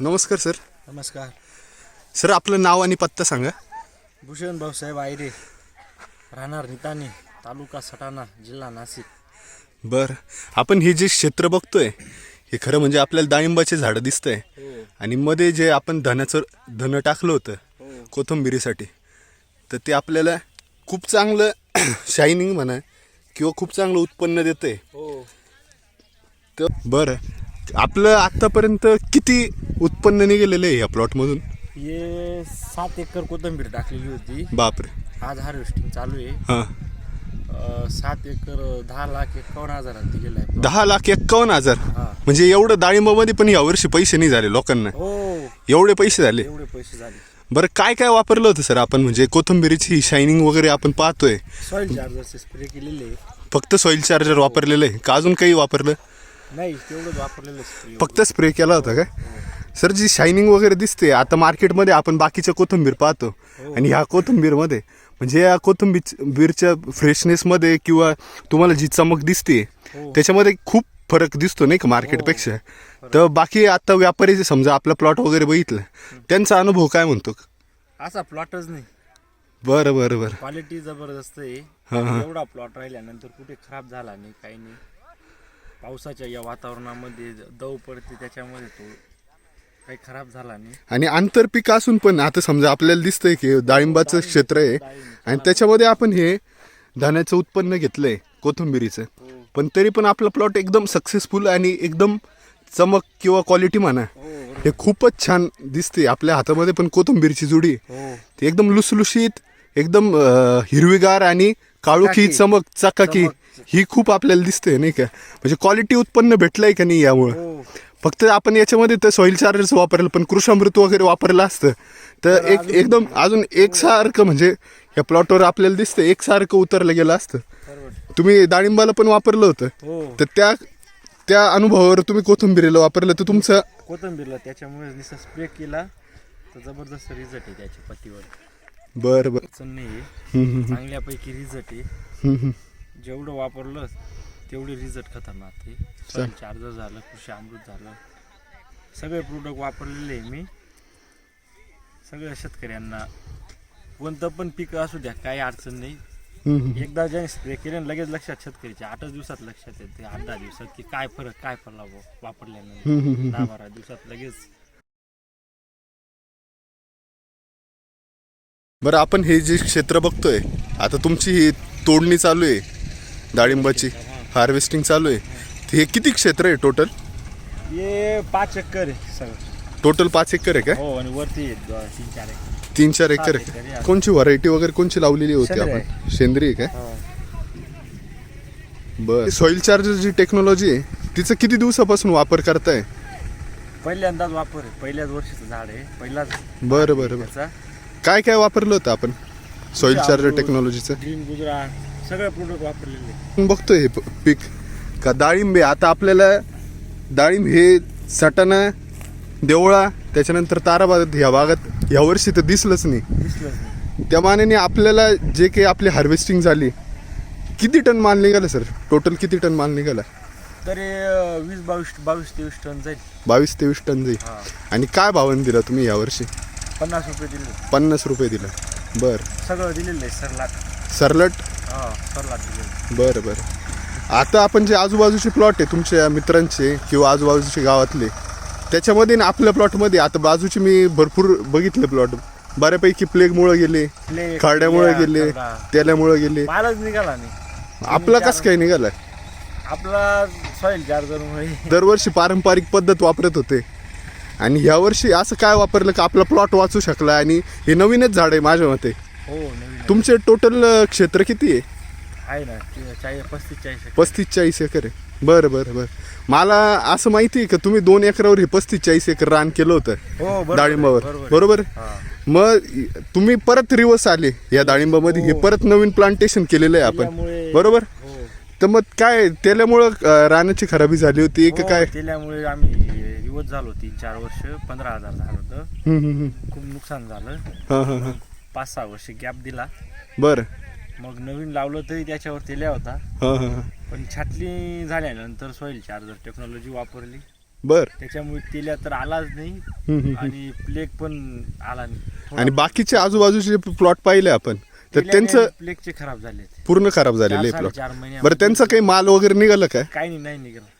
नमस्कार सर. नमस्कार. सर आपलं नाव आणि पत्ता सांगा. भूषण भाऊसाहेब आयरे. राहणार नितानी तालुका सटाणा जिल्हा नाशिक. बरं. आपण हे जे क्षेत्र बघतोय हे खरं म्हणजे आपल्याला डाळिंबाचे झाडं दिसतंय. हो. आणि मध्ये जे आपण धनाचं धन टाकलं होतं हो. कोथिंबिरीसाठी तर ते आपल्याला खूप चांगलं शायनिंग म्हणा किंवा खूप चांगलं उत्पन्न देतंय. हो. तर बरं. आपलं आत्तापर्यंत किती उत्पन्न निघालेलं आहे या प्लॉटमधून हे सात एकर कोथंबीर टाकलेली होती. बापरे. आज हार्वेस्टिंग चालू आहे. हां. अं, सात एकर दहा लाख एकावन्न हजारात दिलेला आहे. दहा लाख एक्कावन्न हजार? हा. म्हणजे एवढं डाळिंबामध्ये पण यावर्षी पैसे नाही झाले लोकांना. हो. एवढे पैसे झाले. एवढे पैसे झाले. बरं काय काय वापरलं होतं सर आपण? म्हणजे कोथंबिरीची शायनिंग वगैरे आपण पाहतोय. सॉइल चार्जरचे स्प्रे केलेले. फक्त सॉइल चार्जर वापरलेलं आहे. का अजून काही वापरलं? नाही तेवढंच वापरलेलं स्प्रे फक्त स्प्रे केला होता काय? सर जी शायनिंग वगैरे दिसते आता मार्केटमध्ये आपण बाकीच्या कोथंबीर पाहतो. आणि ह्या कोथंबीरमध्ये म्हणजे या कोथंबीरच्या फ्रेशनेसमध्ये किंवा तुम्हाला जी चमक दिसते हो. त्याच्यामध्ये खूप फरक दिसतो नाही का मार्केटपेक्षा तर बाकी आता व्यापारी जे समजा आपला प्लॉट वगैरे बघितलं त्यांचा अनुभव काय म्हणतो? असा प्लॉटच नाही. बरं बरं बरं. क्वालिटी जबरदस्त आहे. हा, हा. एवढा प्लॉट राहिल्यानंतर कुठे खराब झाला नाही काही नाही. पावसाच्या या वातावरणामध्ये दव पडते त्याच्यामध्ये तो काही खराब झाला नाही. आणि आंतरपीक असून पण आता समजा आपल्याला दिसतंय की डाळिंबाचं क्षेत्र आहे. आणि त्याच्यामध्ये आपण हे धान्याचं उत्पन्न घेतलंय कोथिंबिरीचं. हो. पण तरी पण आपला प्लॉट एकदम सक्सेसफुल आणि एकदम चमक किंवा क्वालिटी म्हणा. हो. हे खूपच छान दिसते आपल्या हातामध्ये पण कोथिंबीरची जुडी. हो. ती एकदम लुसलुशीत एकदम अं, हिरवीगार आणि काळोखी. चमक चकाकी. ही खूप आपल्याला दिसते नाही का? म्हणजे क्वालिटी उत्पन्न भेटलंय का नाही यामुळं? हो. फक्त आपण याच्यामध्ये तर सॉइल चार्जर्स वापरलं पण कृषामृत वगैरे वापरलं असतं. तर एक एकदम अजून एकसारखं म्हणजे या प्लॉटवर आपल्याला दिसतं एकसारखं उतरलं गेलं असतं. बरोबर. तुम्ही डाळिंबाला पण वापरलं होतं. हो. तर त्या त्या अनुभवावर तुम्ही कोथिंबिरीला वापरलं तर तुमचं कोथंबीरला त्याच्यामुळे स्प्रे केला तर जबरदस्त रिझल्ट आहे त्याच्या पत्तीवर बरं बरं. अडचण नाही चांगल्यापैकी रिझल्ट आहे. जेवढं वापरलं तेवढे रिझल्ट खतरनाक आहे. सॉइल चार्जर झालं कृषी अमृत झालं. सगळे प्रोडक्ट वापरलेले आहे मी. सगळ्या शेतकऱ्यांना. कोणतं पण पीक असू द्या काही अडचण नाही. एकदा ज्याने स्प्रे केले लगेच लक्षात शेतकरीचे आठच दिवसात लक्षात येते आठ दहा दिवसात की काय फरक काय पडला वापरल्यानंतर. दहा बारा दिवसात लगेच. बरं आपण हे जे क्षेत्र बघतोय आता तुमची ही तोडणी चालू आहे डाळिंबाची हार्वेस्टिंग चालू आहे. हे किती क्षेत्र आहे टोटल हे पाच एकर आहे सगळं. टोटल पाच एकर आहे काय हो आणि वरती आहे द- तीन चार एकर. तीन चार एकर. सात आहे का? कोणची व्हरायटी वगैरे कोणची लावलेली होती सेंद्रिय आपण? सेंद्रिय काय हो. बर. सॉइल चार्जर जी टेक्नॉलॉजी आहे तिचं किती दिवसापासून वापर करताय? पहिल्यांदाच वापर आहे. पहिल्याच वर्षीचं झाड आहे. पहिलाच बरं बरं बरं. त्याचा. काय काय वापरलं होतं आपण? सॉइल चार्जर टेक्नॉलॉजीचं ग्रीन गुजरात सगळे प्रोडक्ट वापरलेले. बघतोय हे प- पीक. का डाळिंब आहे आता आपल्याला डाळिंब हे सटाणा देवळा त्याच्यानंतर ताराबाद ह्या भागात ह्या वर्षी तर दिसलंच नाही. त्या मानाने आपल्याला जे काही आपली हार्वेस्टिंग झाली किती टन माल निघाला सर टोटल किती टन माल निघाला? तरी अं, वीस बावीस बावीस तेवीस टन जाईल. बावीस तेवीस टन जाईल. हा. आणि काय भावाने दिला तुम्ही यावर्षी पन्नास रुपये दिले. पन्नास रुपये दिला. बर. सगळं दिलेलं आहे सरलाट सरलट? हा सरलाट दिलेलं बरं बरं. आता आपण जे आजूबाजूचे प्लॉट आहे तुमच्या मित्रांचे किंवा आजूबाजूचे गावातले त्याच्यामध्ये ना आपल्या प्लॉटमध्ये आता बाजूचे मी भरपूर बघितले प्लॉट बऱ्यापैकी प्लेगमुळे गेले Plague, खाड्यामुळे खड्या, गेले खड्डा. तेल्यामुळे गेले. मालच निघाला नाही. आपला कसं काय निघालाय? आपला चार्जरमुळे दरवर्षी पारंपरिक पद्धत वापरत होते. आणि यावर्षी असं काय वापरलं का आपला प्लॉट वाचू शकला आणि हे नवीनच झाड आहे माझ्या मते. हो नवीन तुमचे टोटल क्षेत्र किती आहे? आहे ना ते चाळीस पस्तीस चाळीस एकर. पस्तीस चाळीस एकर आहे. बरं बरं बरं. मला असं माहिती आहे का तुम्ही दोन एकरावर हे पस्तीस चाळीस एकर रान केलं होतं हो बरोबर आहे, डाळिंबावर. बरोबर आहे. बरोबर हा. मग तुम्ही परत रिवर्स आले या डाळिंबामध्ये. हे हो. परत नवीन प्लांटेशन केलेलं आहे आपण. त्याच्यामुळे- बरोबर? हो. तर मग काय त्याल्यामुळं अं, रानाची खराबी झाली होती का हो, काय? त्याच्यामुळे आम्ही दिवस झालो तीन चार वर्ष पंधरा हजार झालं होतं. खूप नुकसान झालं. हा हा हा. पाच सहा वर्ष गॅप दिला. बरं. मग नवीन लावलं तरी त्याच्यावर तेल्या होता. पण छाटणी झाल्यानंतर सॉईल चार्जर टेक्नॉलॉजी वापरली. बर. त्याच्यामुळे तेल्या तर आलाच नाही. आणि प्लेग पण आला नाही. आणि बाकीचे आजूबाजूचे प्लॉट पाहिले आपण तर त्यांचं प्लेगचे खराब झाले. पूर्ण खराब झालेले चार- प्लॉट बरं त्यांचं काही माल वगैरे निघालं काय? काही नाही नाही निघालं.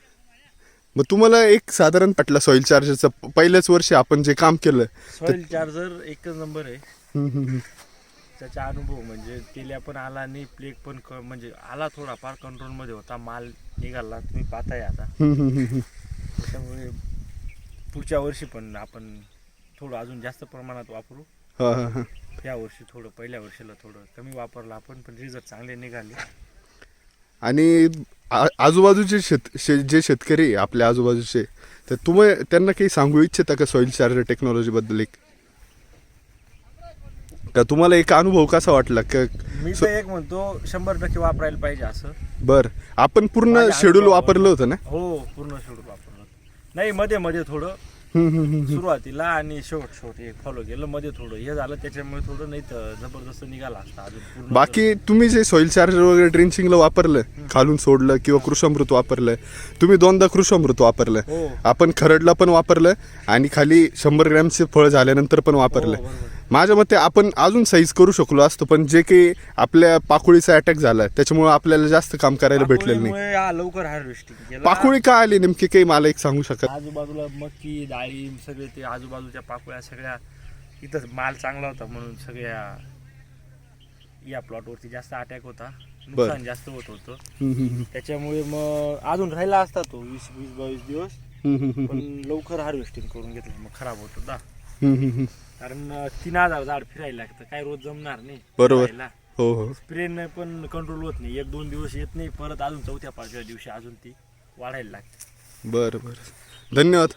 मग तुम्हाला एक साधारण पटला सॉइल चार्जरचं पहिल्याच वर्षी आपण जे काम केलं सॉइल चार्जर एकच नंबर आहे. त्याचा अनुभव म्हणजे तेल्या पण आला नाही प्लेग पण क- म्हणजे आला थोडाफार कंट्रोलमध्ये होता माल निघाला तुम्ही पाहताय आता. त्याच्यामुळे पुढच्या वर्षी पण आपण थोडं अजून जास्त प्रमाणात वापरू हा, हा, हा. या वर्षी थोडं पहिल्या वर्षीला थोडं कमी वापरलं आपण पण रिझल्ट चांगले निघाले आणि आ- आजूबाजूचे शेत शे- जे शेतकरी आपल्या आजूबाजूचे तर तुम्ही त्यांना काही सांगू इच्छिता का सॉइल चार्जर टेक्नॉलॉजी बद्दल एक? का तुम्हाला एक अनुभव कसा वाटला? का मी तर एक म्हणतो शंभर टक्के वापरायला पाहिजे असं. बर आपण पूर्ण शेड्यूल वापरलं होतं ना? हो पूर्ण शेड्यूल वापरलं नाही मध्ये मध्ये थोडं. सुरुवातीला आणि शेवट शेवट एक फॉलो केलं. मध्ये थोडं हे झालं त्याच्यामुळे थोडं नाही तर जबरदस्त निघाला असता अजून पूर्ण बाकी तुम्ही जे सॉइल चार्जर वगैरे ड्रिंचिंगला वापरलं खालून सोडलं किंवा कृषामृत वापरलं तुम्ही दोनदा कृषामृत वापरलं. हो. आपण खरडला पण वापरलं आणि खाली शंभर ग्रॅमचे फळ झाल्यानंतर पण हो, वापरलं बरोबर. माझ्या मते आपण अजून साईज करू शकलो असतो पण जे काही आपल्या पाकुळीचा अटॅक झाला त्याच्यामुळे आपल्याला जास्त काम करायला भेटलेलं नाही. पाकोळीमुळे हा लवकर हार्वेस्टिंग पाकुळी का आली नेमकी काही मला एक सांगू शकत आजूबाजूला मक्की डाळिंब सगळे ते आजूबाजूच्या पाकळ्या सगळ्या इथं माल चांगला होता म्हणून सगळ्या या प्लॉटवरती जास्त अटॅक होता. नुकसान जास्त होत होतं. त्याच्यामुळे मग अजून राहिला असता तो वीस वीस बावीस दिवस. पण लवकर हार्वेस्टिंग करून घेतलं मग खराब होत होता. कारण तीन हजार झाड फिरायला लागतं. काय रोज जमणार नाही बरोबर. फिरायला. हो हो. स्प्रेने पण कंट्रोल होत नाही. एक दोन दिवस येत नाही परत अजून चौथ्या पाचव्या दिवशी अजून ती वाढायला लागते. बरं बरं. धन्यवाद.